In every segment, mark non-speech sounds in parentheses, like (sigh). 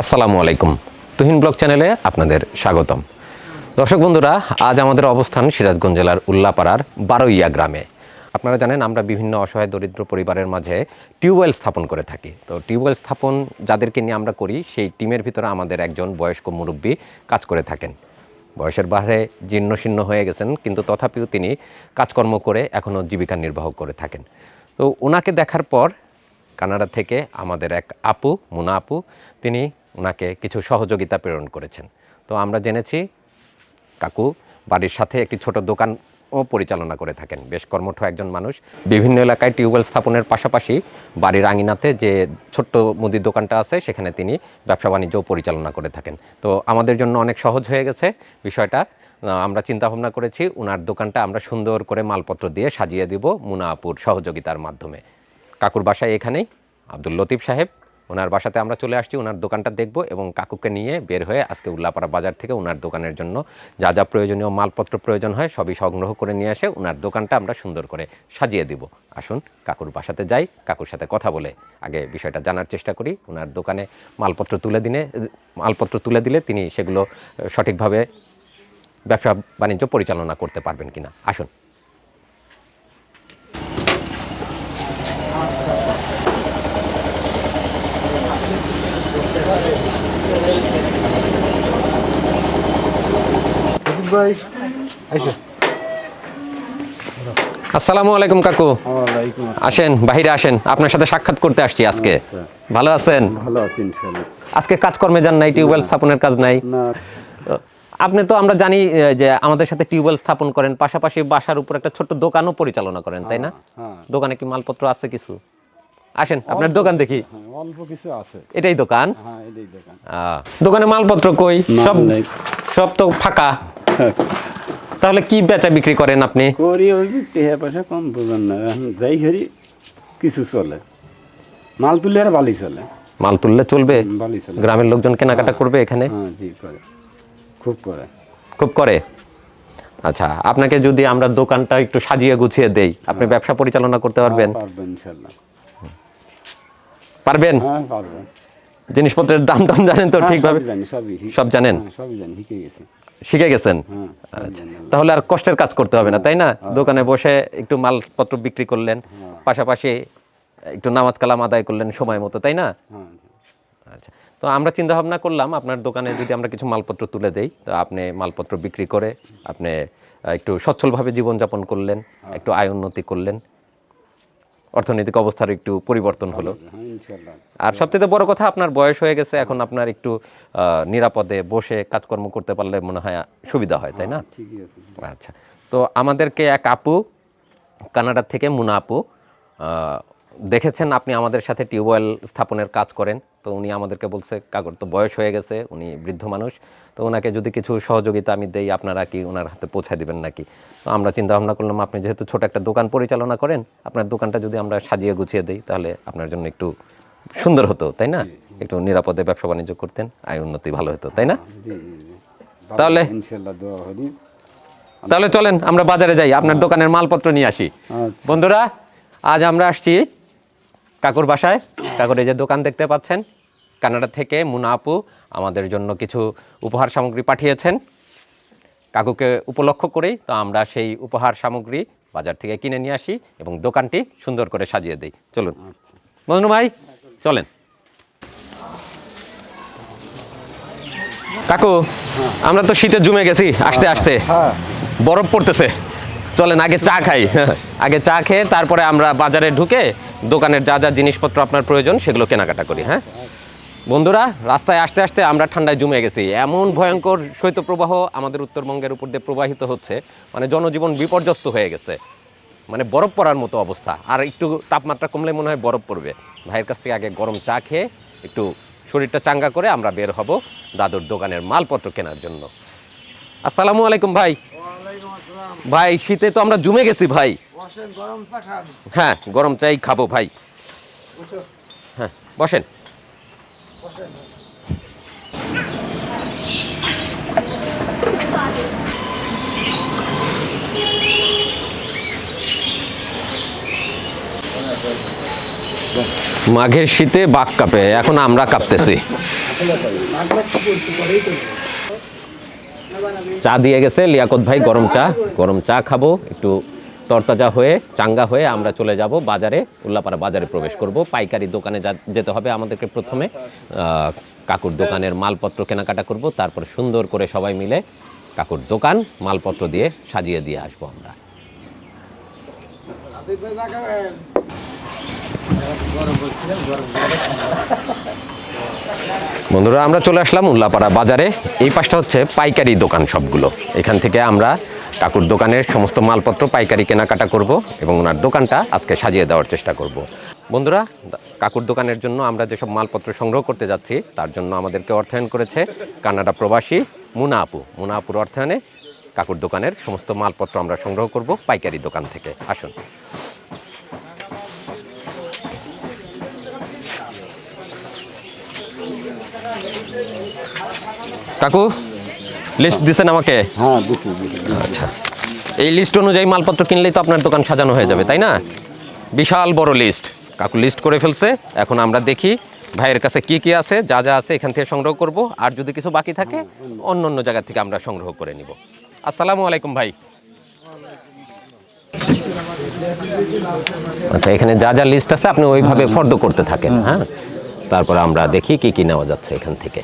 আসসালামু আলাইকুম। তুহিন ব্লগ চ্যানেলে আপনাদের স্বাগতম। দর্শক বন্ধুরা, আজ আমাদের অবস্থান সিরাজগঞ্জ জেলার উল্লাপাড়ার বারোইয়া গ্রামে। আপনারা জানেন, আমরা বিভিন্ন অসহায় দরিদ্র পরিবারের মাঝে টিউবওয়েল স্থাপন করে থাকি। তো টিউবওয়েল স্থাপন যাদেরকে নিয়ে আমরা করি, সেই টিমের ভিতরে আমাদের একজন বয়স্ক মুরব্বী কাজ করে থাকেন। বয়সের বাহারে জীর্ণ শীর্ণ হয়ে গেছেন, কিন্তু তথাপিও তিনি কাজকর্ম করে এখনও জীবিকা নির্বাহ করে থাকেন। তো ওনাকে দেখার পর কানাডা থেকে আমাদের এক আপু, মুনা আপু, তিনি ওনাকে কিছু সহযোগিতা প্রেরণ করেছেন। তো আমরা জেনেছি, কাকু বাড়ির সাথে একটি ছোট দোকানও পরিচালনা করে থাকেন। বেশ কর্মঠ একজন মানুষ। বিভিন্ন এলাকায় টিউবওয়েল স্থাপনের পাশাপাশি বাড়ির আঙিনাতে যে ছোট্ট মুদির দোকানটা আছে, সেখানে তিনি ব্যবসা বাণিজ্যও পরিচালনা করে থাকেন। তো আমাদের জন্য অনেক সহজ হয়ে গেছে বিষয়টা। আমরা চিন্তা ভাবনা করেছি ওনার দোকানটা আমরা সুন্দর করে মালপত্র দিয়ে সাজিয়ে দিব মুনা আপুর সহযোগিতার মাধ্যমে। কাকুর বাসায় এখানেই। আব্দুল লতিফ সাহেব ওনার বাসাতে আমরা চলে আসছি, ওনার দোকানটা দেখব এবং কাকুকে নিয়ে বের হয়ে আজকে উল্লাপাড়া বাজার থেকে ওনার দোকানের জন্য যা যা প্রয়োজনীয় মালপত্র প্রয়োজন হয় সবই সংগ্রহ করে নিয়ে এসে ওনার দোকানটা আমরা সুন্দর করে সাজিয়ে দিব। আসুন, কাকুর বাসাতে যাই, কাকুর সাথে কথা বলে আগে বিষয়টা জানার চেষ্টা করি। ওনার দোকানে মালপত্র তুলে দিনে, মালপত্র তুলে দিলে তিনি সেগুলো সঠিকভাবে ব্যবসা বাণিজ্য পরিচালনা করতে পারবেন কিনা। আসুন। ভাই। আইসো আসসালামু আলাইকুম কাকু। আসেন বাইরে আসেন। আপনার সাথে সাক্ষাৎ করতে আসছি আজকে। আচ্ছা। ভালো আছেন? ভালো আছি ইনশাল্লাহ আজকে কাজকর্মে যান নাই টিউবওয়েল স্থাপনের কাজ নাই। আপনি তো আমরা জানি যে আমাদের সাথে টিউবওয়েল স্থাপন করেন পাশাপাশি বাসার উপর একটা ছোট্ট দোকানও পরিচালনা করেন তাই না? হ্যাঁ দোকানে কি মালপত্র আছে কিছু? আসেন আপনার দোকান দেখি। হ্যাঁ, অল্প কিছু আছে। এটাই দোকান? হ্যাঁ এটাই দোকান। দোকানে মালপত্র কই? সব। সব তো ফাঁকা। (laughs) তাহলে কি বেচা বিক্রি করেন আপনি? করি ওই টেহা পয়সা কম বুঝেন না। যাই ঘড়ি কিছু চলে। মাল তুলে আর বালি চলে। মাল তুললে চলবে? বালি চলে। গ্রামের লোকজন কেনাকাটা করবে এখানে? হ্যাঁ জি করে। খুব করে। খুব করে? আচ্ছা আপনাকে যদি আমরা দোকানটা একটু সাজিয়ে গুছিয়ে দেই আপনি ব্যবসা পরিচালনা করতে পারবেন? হ্যাঁ, পারবেন পারবেন? হ্যাঁ পারবেন জিনিসপত্রের দাম টাম জানেন তো হ্যাঁ, ঠিকভাবে? সব জানেন? হ্যাঁ, সবই জানি শিখে গেছি। শিখে গেছেন? হ্যাঁ জানি। তাহলে আর কষ্টের কাজ করতে হবে না তাই না? দোকানে বসে একটু মালপত্র বিক্রি করলেন পাশাপাশি একটু নামাজ কালাম আদায় করলেন সময় মতো তাই না? হ্যাঁ আচ্ছা। তো আমরা চিন্তা ভাবনা করলাম আপনার দোকানে যদি আমরা কিছু মালপত্র তুলে দেই তো আপনি মালপত্র বিক্রি করে আপনি একটু সচ্ছলভাবে জীবনযাপন করলেন একটু আয় উন্নতি করলেন অর্থনৈতিক অবস্থার একটু পরিবর্তন হলো। হ্যাঁ আর সবচেয়ে বড় কথা আপনার বয়স হয়ে গেছে এখন আপনার একটু নিরাপদে বসে কাজকর্ম করতে পারলে মনে হয় সুবিধা হয় তাই না? আচ্ছা তো আমাদেরকে এক আপু কানাডার থেকে মুনা আপু দেখেছেন আপনি আমাদের সাথে টিউবওয়েল স্থাপনের কাজ করেন তো উনি আমাদেরকে বলছে কাগর তো বয়স হয়ে গেছে উনি বৃদ্ধ মানুষ তো ওনাকে যদি কিছু সহযোগিতা আমি দেই আপনারা কি ওনার হাতে পৌঁছায় দিবেন নাকি? তো আমরা চিন্তা ভাবনা করলাম আপনি যেহেতু ছোট একটা দোকান পরিচালনা করেন আপনার দোকানটা যদি আমরা সাজিয়ে গুছিয়ে দিই তাহলে আপনার জন্য একটু সুন্দর হতো তাই না? একটু নিরাপদে ব্যবসা বাণিজ্য করতেন আয় উন্নতি ভালো হতো তাই না? তাহলে? তাহলে চলেন আমরা বাজারে যাই আপনার দোকানের মালপত্র নিয়ে আসি। আচ্ছা। বন্ধুরা আজ আমরা আসছি কাকুর বাসায়। কাকুর এই যে দোকান দেখতে পাচ্ছেন কানাডা থেকে মুনা আপু আমাদের জন্য কিছু উপহার সামগ্রী পাঠিয়েছেন। কাকুকে উপলক্ষ করেই তো আমরা সেই উপহার সামগ্রী বাজার থেকে কিনে নিয়ে আসি এবং দোকানটি সুন্দর করে সাজিয়ে দিই। চলুন। মজনু ভাই চলেন। কাকু আমরা তো শীতে জমে গেছি আসতে আসতে। হ্যাঁ। বরফ পড়তেছে। চলেন আগে চা খাই। আগে চা খেয়ে তারপরে আমরা বাজারে ঢুকে দোকানের যা যা জিনিসপত্র আপনার প্রয়োজন সেগুলো কেনাকাটা করি হ্যাঁ? বন্ধুরা, রাস্তায় আসতে আসতে আমরা ঠান্ডায় জমে গেছি। এমন ভয়ঙ্কর শৈত্যপ্রবাহ আমাদের উত্তরবঙ্গের উপর দিয়ে প্রবাহিত হচ্ছে মানে জনজীবন বিপর্যস্ত হয়ে গেছে। মানে বরফ পড়ার মতো অবস্থা। আর একটু তাপমাত্রা কমলে মনে হয় বরফ পড়বে। ভাইয়ের কাছ থেকে আগে গরম চা খেয়ে একটু শরীরটা চাঙ্গা করে আমরা বের হব দাদুর দোকানের মালপত্র কেনার জন্য। আসসালামু আলাইকুম ভাই। ভাই শীতে তো আমরা জমে গেছি ভাই। হ্যাঁ গরম চাই খাব ভাই। হ্যাঁ বসেন। মাঘের শীতে বাঘ কাঁপে এখন আমরা কাঁপতেছি। চা দিয়ে গেছে, লিয়াকত ভাই গরম চা। গরম চা খাব, একটু তরতাজা হয়ে, চাঙ্গা হয়ে আমরা চলে যাব বাজারে, উল্লাপাড়া বাজারে প্রবেশ করব। পাইকারি দোকানে যেতে হবে আমাদেরকে প্রথমে। কাকুর দোকানের মালপত্র কেনাকাটা করব, তারপর সুন্দর করে সবাই মিলে কাকুর দোকান, মালপত্র দিয়ে সাজিয়ে দিয়ে আসব আমরা। বন্ধুরা, আমরা চলে আসলাম উল্লাপাড়া বাজারে। এই পাশটা হচ্ছে পাইকারি দোকান সবগুলো। এখান থেকে আমরা কাকুর দোকানের সমস্ত মালপত্র পাইকারি কেনাকাটা করব এবং ওনার দোকানটা আজকে সাজিয়ে দেওয়ার চেষ্টা করব। বন্ধুরা, কাকুর দোকানের জন্য আমরা যেসব মালপত্র সংগ্রহ করতে যাচ্ছি, তার জন্য আমাদেরকে অর্থায়ন করেছে কানাডা প্রবাসী মুনা আপু। মুনা আপুর অর্থায়নে কাকুর দোকানের সমস্ত মালপত্র আমরা সংগ্রহ করব পাইকারি দোকান থেকে। আসুন। কাকু লিস্ট দিছেন আমাকে? হ্যাঁ দিছি আচ্ছা। এই লিস্ট অনুযায়ী মালপত্র কিনলেই তো আপনার দোকান সাজানো হয়ে যাবে তাই না? বিশাল বড় লিস্ট কাকু লিস্ট করে ফেলছে। এখন আমরা দেখি ভাইয়ের কাছে কি কি আছে যা যা আছে এখান থেকে সংগ্রহ করব। আর যদি কিছু বাকি থাকে অন্য অন্য জায়গা থেকে আমরা সংগ্রহ করে নিব। আসসালামু আলাইকুম ভাই। আচ্ছা এখানে যা যা লিস্ট আছে আপনি ওইভাবে ফর্দ করতে থাকেন হ্যাঁ? তারপরে আমরা দেখি কি কি নেওয়া যাচ্ছে এখান থেকে।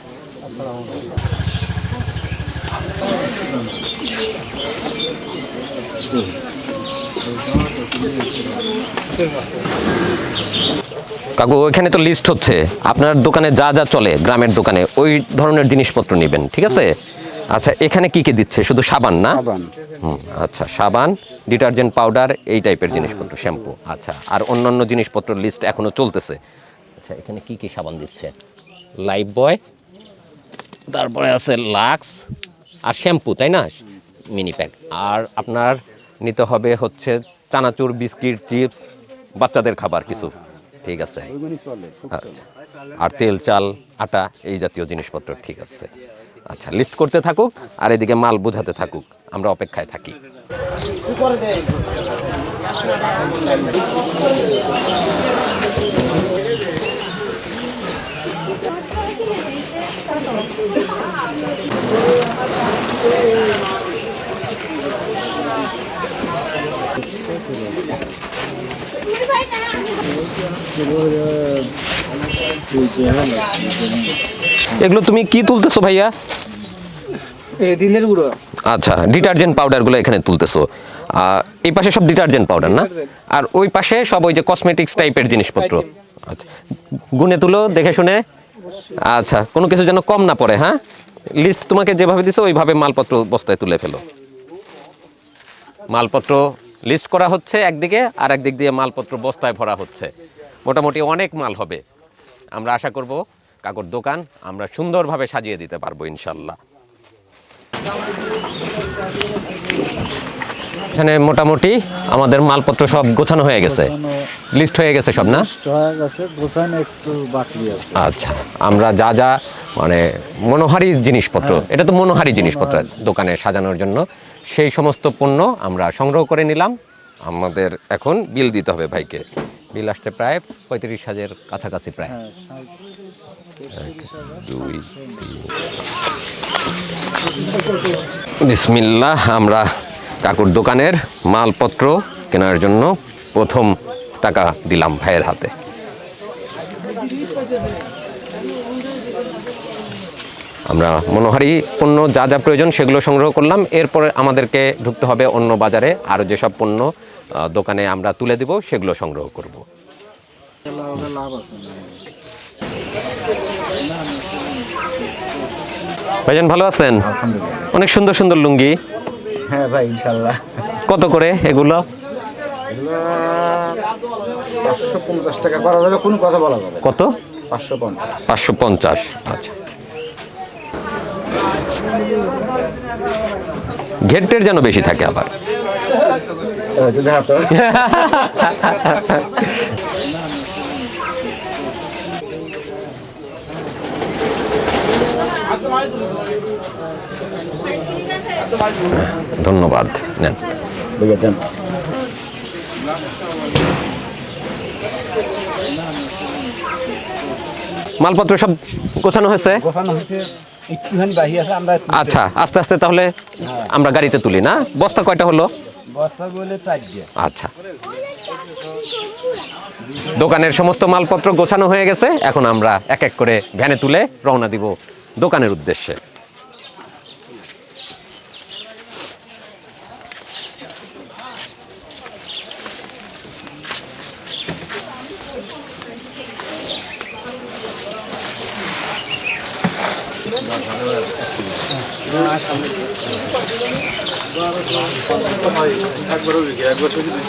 কাকু ওইখানে তো লিস্ট হচ্ছে। আপনার দোকানে যা যা চলে গ্রামের দোকানে ওই ধরনের জিনিসপত্র নেবেন ঠিক আছে? আচ্ছা এখানে কি কি দিচ্ছে? শুধু সাবান না? আচ্ছা সাবান ডিটারজেন্ট পাউডার এই টাইপের জিনিসপত্র শ্যাম্পু আচ্ছা আর অন্যান্য জিনিসপত্র লিস্ট এখনও চলতেছে। আচ্ছা এখানে কি কি সাবান দিচ্ছে? লাইফ বয় তারপরে আছে লাক্স আর শ্যাম্পু তাই না? মিনি প্যাক আর আপনার নিতে হবে হচ্ছে চানাচুর, বিস্কিট, চিপস, বাচ্চাদের খাবার কিছু। ঠিক আছে? আচ্ছা। আর তেল, চাল, আটা এই জাতীয় জিনিসপত্র ঠিক আছে। আচ্ছা লিস্ট করতে থাকুক আর এদিকে মাল বোঝাতে থাকুক। আমরা অপেক্ষায় থাকি। এগুলো তুমি কি তুলতেছো ভাইয়া? গুঁড়ো। আচ্ছা ডিটারজেন্ট পাউডারগুলো এখানে তুলতেছো। এই পাশে সব ডিটারজেন্ট পাউডার না? আর ওই পাশে সব ওই যে কসমেটিক্স টাইপের জিনিসপত্র। আচ্ছা গুনে তুলো দেখে শুনে। আচ্ছা কোনো কিছু যেন কম না পড়ে হ্যাঁ? লিস্ট তোমাকে যেভাবে দিছো ওইভাবে মালপত্র বস্তায় তুলে ফেলো। মালপত্র লিস্ট করা হচ্ছে একদিকে, আর একদিক দিয়ে মালপত্র বস্তায় ভরা হচ্ছে। মোটামুটি অনেক মাল হবে। আমরা আশা করব কাকুর দোকান আমরা সুন্দরভাবে সাজিয়ে দিতে পারব ইনশাল্লাহ। এখানে মোটামুটি আমাদের মালপত্র সব গোছানো হয়ে গেছে। লিস্ট হয়ে গেছে সব না? হয়ে আচ্ছা আমরা যা যা মানে মনোহারি জিনিসপত্র এটা তো মনোহারি জিনিসপত্র দোকানে সাজানোর জন্য। সেই সমস্ত পণ্য আমরা সংগ্রহ করে নিলাম। আমাদের এখন বিল দিতে হবে ভাইকে। বিল আসছে প্রায় পঁয়ত্রিশ হাজার কাছাকাছি প্রায়। হ্যাঁ, দুই বিসমিল্লাহ আমরা কাকুর দোকানের মালপত্র কেনার জন্য প্রথম টাকা দিলাম ভাইয়ের হাতে। আমরা মনোহারি পণ্য যা যা প্রয়োজন সেগুলো সংগ্রহ করলাম। এরপরে আমাদেরকে ঢুকতে হবে অন্য বাজারে। আরও যেসব পণ্য দোকানে আমরা তুলে দিব সেগুলো সংগ্রহ করব। ভাইজান ভালো আছেন? অনেক সুন্দর সুন্দর লুঙ্গি। হ্যাঁ ভাই ইনশাল্লাহ কত করে এগুলো? পাঁচশো পঞ্চাশ টাকা করা যাবে কোনো কথা বলা যাবে কত? পাঁচশো পঞ্চাশ। পাঁচশো পঞ্চাশ আচ্ছা। ঘেরটের যেন বেশি থাকে আবার। ধন্যবাদ নেন। মালপত্র সব গোছানো হয়েছে? আচ্ছা আস্তে আস্তে তাহলে আমরা গাড়িতে তুলি না? বস্তা কয়টা হলো? আচ্ছা। দোকানের সমস্ত মালপত্র গোছানো হয়ে গেছে এখন আমরা এক এক করে ভ্যানে তুলে রওনা দিব দোকানের উদ্দেশ্যে। একবারও বিকে একবার থেকে দুই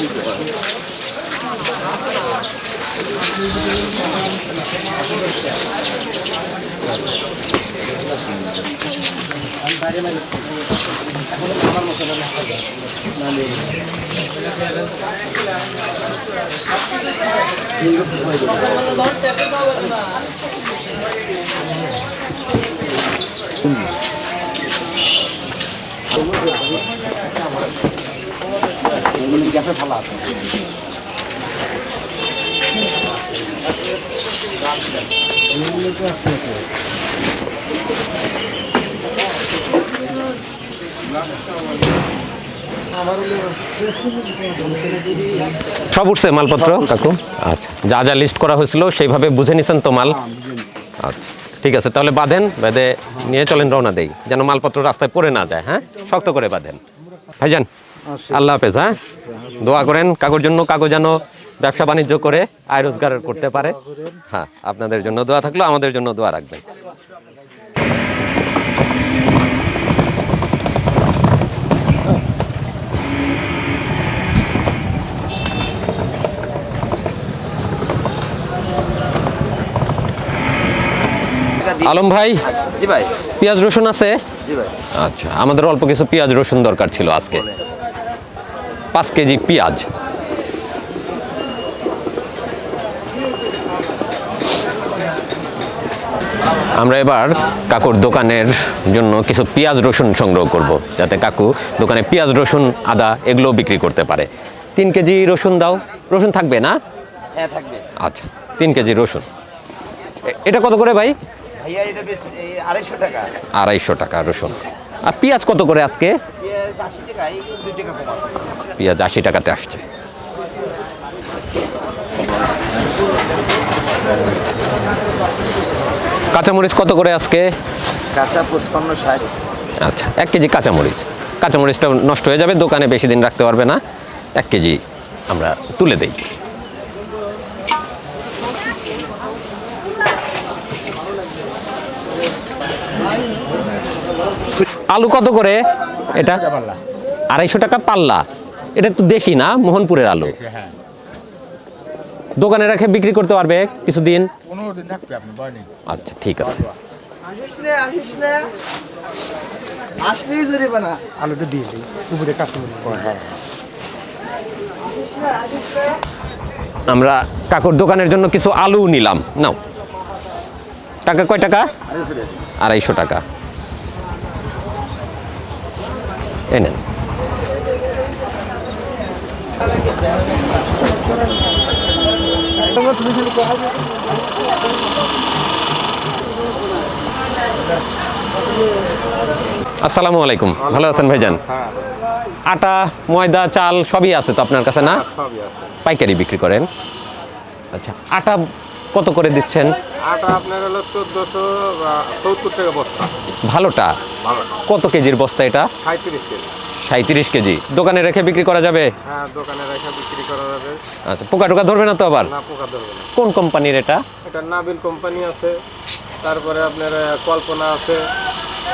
Thank you. গ্যাসে ফালা আছে সব উঠছে। মালপত্র কাকু? আচ্ছা। যা যা লিস্ট করা হয়েছিল সেইভাবে বুঝে নিছেন তো মাল? আচ্ছা। ঠিক আছে তাহলে বাঁধেন বেঁধে নিয়ে চলেন রওনা দেই যেন মালপত্র রাস্তায় পড়ে না যায় হ্যাঁ? শক্ত করে বাঁধেন। ভাইজান আল্লাহ হাফেজ হ্যাঁ? দোয়া করেন কাকুর জন্য কাকু যেন ব্যবসা বাণিজ্য করে আয় রোজগার করতে পারে। হ্যাঁ আপনাদের জন্য দোয়া থাকল আমাদের জন্য দোয়া রাখবেন। আলম ভাই? জি ভাই। পেঁয়াজ রসুন আছে? জি ভাই। আচ্ছা আমাদের অল্প কিছু পেঁয়াজ রসুন দরকার ছিল আজকে। পাঁচ কেজি পেঁয়াজ। আমরা এবার কাকুর দোকানের জন্য কিছু পেঁয়াজ রসুন সংগ্রহ করব যাতে কাকু দোকানে পেঁয়াজ রসুন আদা এগুলোও বিক্রি করতে পারে। তিন কেজি রসুন দাও। রসুন থাকবে না? হ্যাঁ থাকবে। আচ্ছা তিন কেজি রসুন। এটা কত করে ভাই? ভাইয়া এটা বেশ আড়াইশো টাকা। আড়াইশো টাকা রসুন আর পেঁয়াজ কত করে আজকে? পেঁয়াজ আশি টাকা এই দুই টাকা কম আছে। পেঁয়াজ আশি টাকাতে আসছে। কাঁচামরিচ কত করে আজকে? কাঁচা পঁচপান্ন ষাট। আচ্ছা এক কেজি কাঁচামরিচ। কাঁচামরিচটা নষ্ট হয়ে যাবে দোকানে বেশি দিন রাখতে পারবে না। এক কেজি আমরা তুলে দিই। আলু কত করে? এটা আড়াইশো টাকা পাল্লা। এটা তো দেশি না মোহনপুরের আলু। দোকানে রেখে বিক্রি করতে পারবে কিছুদিন? পনেরো দিন থাকবে আপনি বলেন আচ্ছা ঠিক আছে। আলুটা দিয়ে দিই উপরে কাস্টমার আমরা কাকুর দোকানের জন্য কিছু আলু নিলাম। নাও। টাকা কয় টাকা। আড়াইশো টাকা। এই নেন। আসসালামু আলাইকুম। ভালো আছেন ভাইজান? আটা ময়দা চাল সবই আছে তো আপনার কাছে না? পাইকারি বিক্রি করেন। আচ্ছা আটা কত করে দিচ্ছেন? আটা আপনার হলো চোদ্দোশো সত্তর টাকা বস্তা। ভালোটা? কত কেজির বস্তা এটা? সাঁত্রিশ কেজি। সাঁত্রিশ কেজি। দোকানে রেখে বিক্রি করা যাবে? হ্যাঁ দোকানে রেখে বিক্রি করা যাবে। আচ্ছা পোকা টোকা ধরবে না তো আবার? না পোকা ধরবে না। কোন কোম্পানির এটা? এটা নাবিল কোম্পানি আছে। তারপরে আপনার কল্পনা আছে।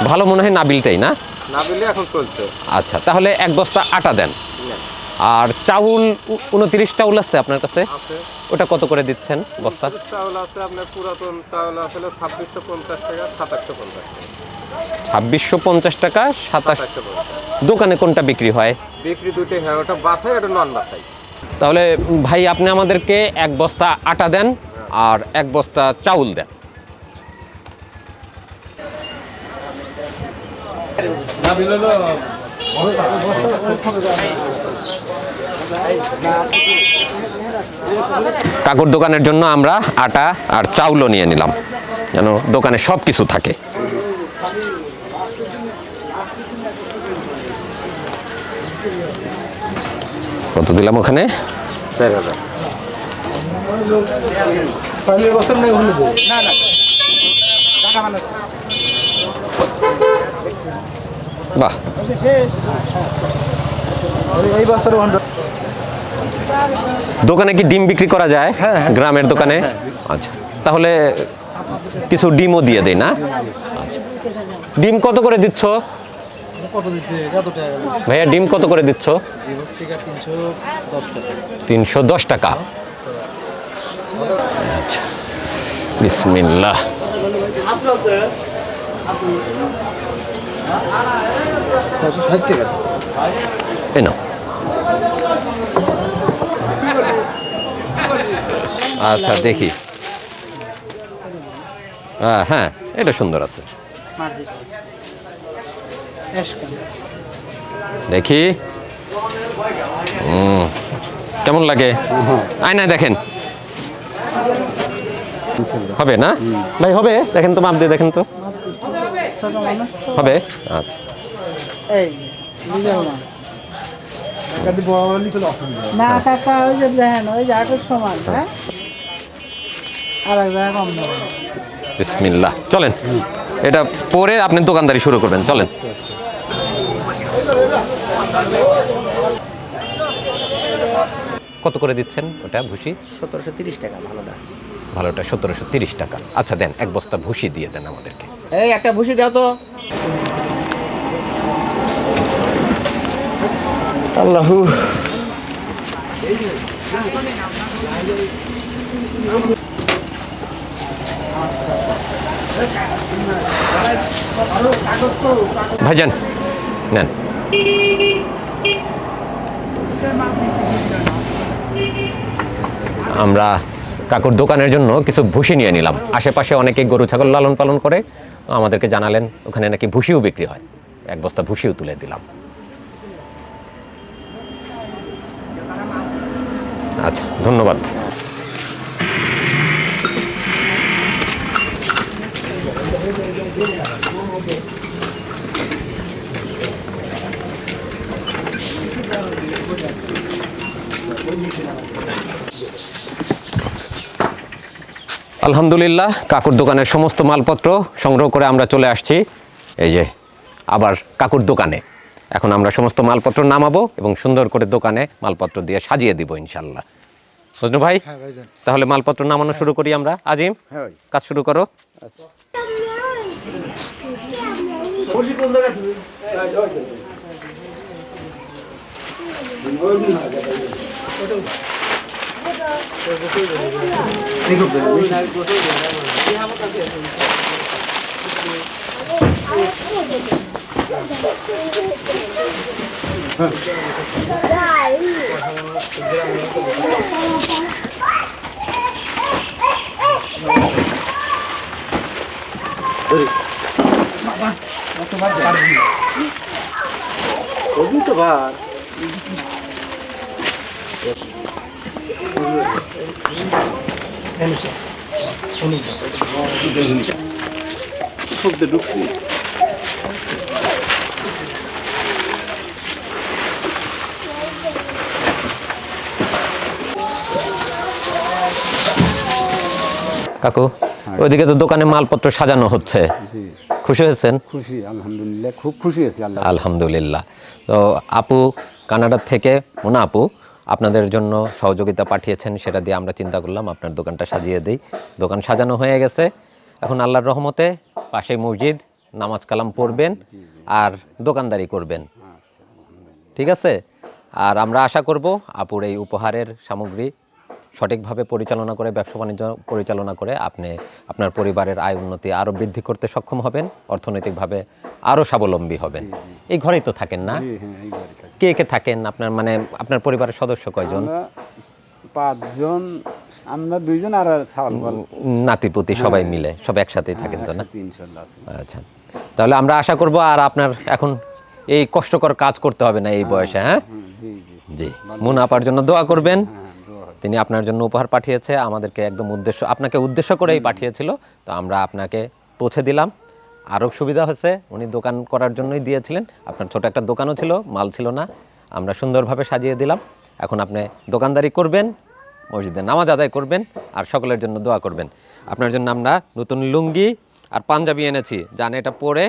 ভালো মনে হয় নাবিলটাই না? নাবিলে এখন চলছে। আচ্ছা তাহলে এক বস্তা আটা দেন। আর চাউল উনত্রিশ চাউল আছে আপনার কাছে? ওটা কত করে দিচ্ছেন বস্তা? চাউল আছে আপনার পুরাতন চাউল আসলে ছাব্বিশশো পঞ্চাশ টাকা সাতাশশো পঞ্চাশ ছাব্বিশশো পঞ্চাশ টাকা সাতাশ সাতাশশো দোকানে কোনটা বিক্রি হয়? বিক্রি দুটোই হ্যাঁ ওটা বাছাই ওটা নন বাছাই তাহলে ভাই আপনি আমাদেরকে এক বস্তা আটা দেন আর এক বস্তা চাউল দেন। কাকুর দোকানের জন্য আমরা আটা আর চাউলও নিয়ে নিলাম। যেন দোকানে সব কিছু থাকে। কত দিলাম ওখানে? চার হাজার। বাহ। দোকানে কি ডিম বিক্রি করা যায়? গ্রামের দোকানে? আচ্ছা। তাহলে কিছু ডিমও দিয়ে দেয় না? আচ্ছা। ডিম কত করে দিচ্ছ? ভাইয়া ডিম কত করে দিচ্ছ? তিনশো দশ টাকা। আচ্ছা। বিসমিল্লাহ। টাকা এই নাও। আচ্ছা দেখি। হ্যাঁ হ্যাঁ এটা সুন্দর আছে। দেখি। কেমন লাগে? আয়নায় দেখেন। হবে না? ভাই, হবে? দেখেন তো, মাপ দিয়ে দেখেন তো। হবে? আচ্ছা। না ওই যে দেখেন ওই যে আগের সমান হ্যাঁ। আর এক জায়গায় কম দেবো বিসমিল্লাহ। চলেন এটা পরে আপনি দোকানদারি শুরু করবেন চলেন। কত করে দিচ্ছেন ওটা ভুসি? সতেরোশো তিরিশ টাকা ভালো না। ভালোটা সতেরোশো তিরিশ টাকা। আচ্ছা দেন এক বস্তা ভুসি দিয়ে দেন আমাদেরকে। এই একটা ভুসি দাও তো। আল্লাহু ভাইজান, নেন। আমরা কাকুর দোকানের জন্য কিছু ভুসি নিয়ে নিলাম। আশেপাশে অনেকে গরু ছাগল লালন পালন করে আমাদেরকে জানালেন, ওখানে নাকি ভুসিও বিক্রি হয়। এক বস্তা ভুসিও তুলে দিলাম। আচ্ছা ধন্যবাদ। আলহামদুলিল্লাহ, কাকুর দোকানের সমস্ত মালপত্র সংগ্রহ করে আমরা চলে আসছি। এই যে, আবার কাকুর দোকানে। এখন আমরা সমস্ত মালপত্র নামাবো এবং সুন্দর করে দোকানে মালপত্র দিয়ে সাজিয়ে দিব ইনশাল্লাহ বুঝলো ভাই তাহলে মালপত্র নামানো শুরু করি আমরা আজিম হ্যাঁ কাজ শুরু করো খুবই তো ভার শব্দে ঢুকছি কাকু ওইদিকে তো দোকানে মালপত্র সাজানো হচ্ছে। খুশি হয়েছেন? খুশি আলহামদুলিল্লাহ। খুব খুশি আল্লাহ আলহামদুলিল্লাহ। তো আপু কানাডার থেকে মোনা আপু আপনাদের জন্য সহযোগিতা পাঠিয়েছেন সেটা দিয়ে আমরা চিন্তা করলাম আপনার দোকানটা সাজিয়ে দিই। দোকান সাজানো হয়ে গেছে। এখন আল্লাহর রহমতে পাশে মসজিদ নামাজ কালাম পড়বেন আর দোকানদারি করবেন। ঠিক আছে? আর আমরা আশা করব আপুর এই উপহারের সামগ্রী সঠিকভাবে পরিচালনা করে ব্যবসা বাণিজ্য পরিচালনা করে আপনি আপনার পরিবারের আয় উন্নতি আরও বৃদ্ধি করতে সক্ষম হবেন অর্থনৈতিকভাবে আরও স্বাবলম্বী হবেন। এই ঘরেই তো থাকেন না? হ্যাঁ কে কে থাকেন? আপনার মানে আপনার পরিবারের সদস্য কয়জন? পাঁচজন আমরা দুইজন আর নাতিপুতি সবাই মিলে সব একসাথেই থাকেন তো না? আচ্ছা তাহলে আমরা আশা করব আর আপনার এখন এই কষ্টকর কাজ করতে হবে না এই বয়সে হ্যাঁ? জি জি। জি জন্য দোয়া করবেন। হ্যাঁ। তিনি আপনার জন্য উপহার পাঠিয়েছে আমাদেরকে একদম উদ্দেশ্য আপনাকে উদ্দেশ্য করেই পাঠিয়েছিল। তো আমরা আপনাকে পৌঁছে দিলাম। আরও সুবিধা হয়েছে উনি দোকান করার জন্যই দিয়েছিলেন। আপনার ছোট একটা দোকানও ছিল মাল ছিল না। আমরা সুন্দরভাবে সাজিয়ে দিলাম। এখন আপনি দোকানদারি করবেন মসজিদে নামাজ আদায় করবেন আর সকলের জন্য দোয়া করবেন। আপনার জন্য আমরা নতুন লুঙ্গি আর পাঞ্জাবি এনেছি। জান এটা পরে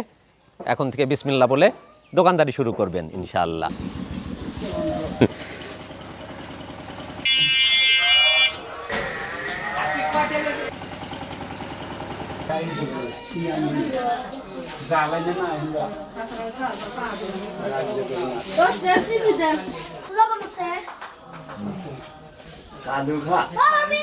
এখন থেকে বিসমিল্লা বলে দোকানদারি শুরু করবেন ইনশাআল্লাহ। Dois dedos e me der. Logo no céu. কাদু খা Mami!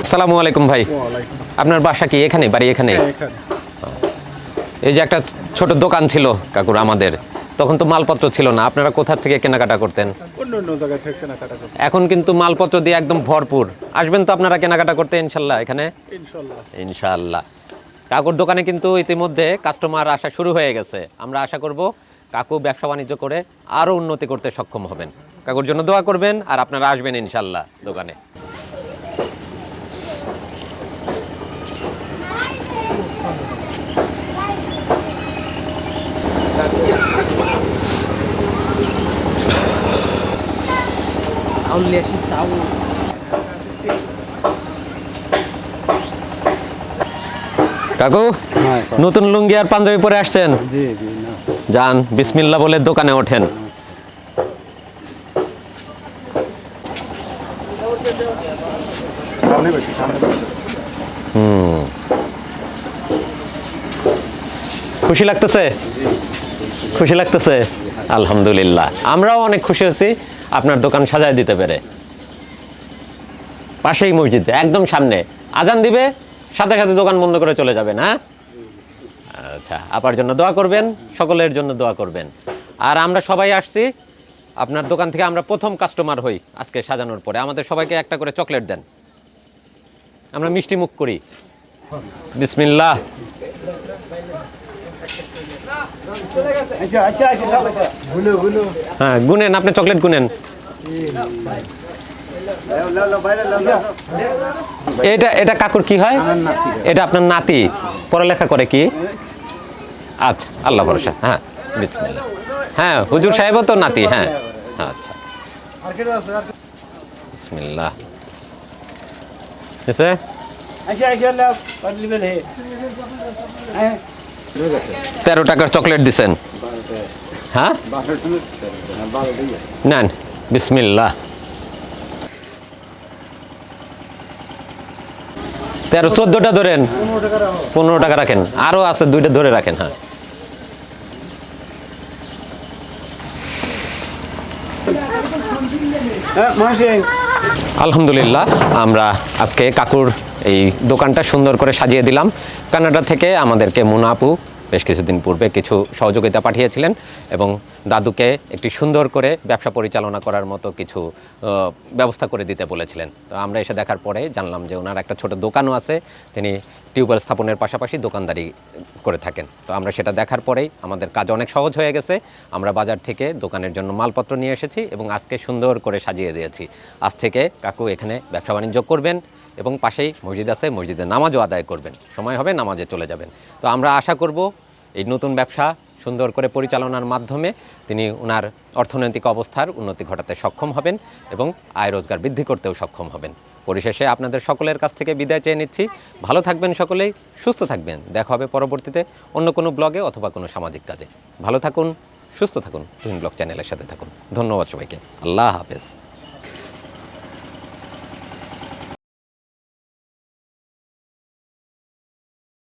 আসসালামু আলাইকুম ভাই। আপনার বাসা কি? এখানে? বাড়ি এখানে। এই যে একটা ছোট দোকান ছিল কাকুর আমাদের তখন তো মালপত্র ছিল না। আপনারা কোথা থেকে কেনাকাটা করতেন? অন্য অন্য জায়গা থেকে কেনাকাটা করতে এখন কিন্তু মালপত্র দিয়ে একদম ভরপুর। আসবেন তো আপনারা কেনাকাটা করতে ইনশাল্লাহ এখানে? ইনশাল্লাহ। ইনশাআল্লাহ কাকুর দোকানে কিন্তু ইতিমধ্যে কাস্টমার আসা শুরু হয়ে গেছে। আমরা আশা করব কাকু ব্যবসা বাণিজ্য করে আরও উন্নতি করতে সক্ষম হবেন। কাকুর জন্য দোয়া করবেন আর আপনারা আসবেন ইনশাল্লাহ দোকানে। কাকু নতুন লুঙ্গি আর পাঞ্জাবি পরে আসছেন? জি জি না। যান বিসমিল্লা বলে দোকানে ওঠেন। খুশি লাগতেছে? খুশি লাগতেছে? আলহামদুলিল্লাহ। আমরাও অনেক খুশি হয়েছি। আপনার দোকান সাজায় দিতে পারে। পাশেই মসজিদ, একদম সামনে। আজান দিবে, সাথে সাথে দোকান বন্ধ করে চলে যাবেন হ্যাঁ? আচ্ছা আপার জন্য দোয়া করবেন, সকলের জন্য দোয়া করবেন। আর আমরা সবাই আসছি, আপনার দোকান থেকে আমরা প্রথম কাস্টমার হই আজকে সাজানোর পরে। আমাদের সবাইকে একটা করে চকলেট দেন। আমরা মিষ্টি মুখ করি। বিসমিল্লাহ আচ্ছা আচ্ছা আচ্ছা সব আচ্ছা ভুলো ভুলো হ্যাঁ গুনেন আপনি চকলেট গুনেন। এটা এটা কাকুর কি হয়? এটা আপনার নাতি। পড়ালেখা করে কি? আচ্ছা আল্লাহ ভরসা। হ্যাঁ বিসমিল্লাহ। হ্যাঁ হুজুর সাহেবও তো নাতি হ্যাঁ। আচ্ছা। বিসমিল্লাহ। এসে? আচ্ছা আচ্ছা হ্যাঁ। তেরো টাকার চকলেট দিছেন। হ্যাঁ? নেন বিসমিল্লাহ। তেরো চোদ্দটা ধরেন। পনেরো টাকা রাখো পনেরো টাকা রাখেন। আরও আছে দুইটা ধরে রাখেন হ্যাঁ। হ্যাঁ আলহামদুলিল্লাহ আমরা আজকে কাকুর এই দোকানটা সুন্দর করে সাজিয়ে দিলাম। কানাডা থেকে আমাদেরকে মুনাপু বেশ কিছুদিন পূর্বে কিছু সহযোগিতা পাঠিয়েছিলেন এবং দাদুকে একটি সুন্দর করে ব্যবসা পরিচালনা করার মতো কিছু ব্যবস্থা করে দিতে বলেছিলেন। তো আমরা এসে দেখার পরে জানলাম যে ওনার একটা ছোট দোকানও আছে, তিনি টিউবওয়েল স্থাপনের পাশাপাশি দোকানদারি করে থাকেন। তো আমরা সেটা দেখার পরেই আমাদের কাজ অনেক সহজ হয়ে গেছে। আমরা বাজার থেকে দোকানের জন্য মালপত্র নিয়ে এসেছি এবং আজকে সুন্দর করে সাজিয়ে দিয়েছি। আজ থেকে কাকু এখানে ব্যবসা বাণিজ্য করবেন। এবং পাশেই মসজিদ আছে, মসজিদে নামাজও আদায় করবেন। সময় হবে, নামাজে চলে যাবেন। তো আমরা আশা করব এই নতুন ব্যবসা সুন্দর করে পরিচালনার মাধ্যমে তিনি ওনার অর্থনৈতিক অবস্থার উন্নতি ঘটাতে সক্ষম হবেন এবং আয় রোজগার বৃদ্ধি করতেও সক্ষম হবেন। পরিশেষে আপনাদের সকলের কাছ থেকে বিদায় চেয়ে নিচ্ছি। ভালো থাকবেন সকলেই, সুস্থ থাকবেন। দেখা হবে পরবর্তীতে অন্য কোনো ব্লগে অথবা কোনো সামাজিক কাজে। ভালো থাকুন, সুস্থ থাকুন তুহিন ব্লগ চ্যানেলের সাথে থাকুন। ধন্যবাদ সবাইকে। আল্লাহ হাফেজ।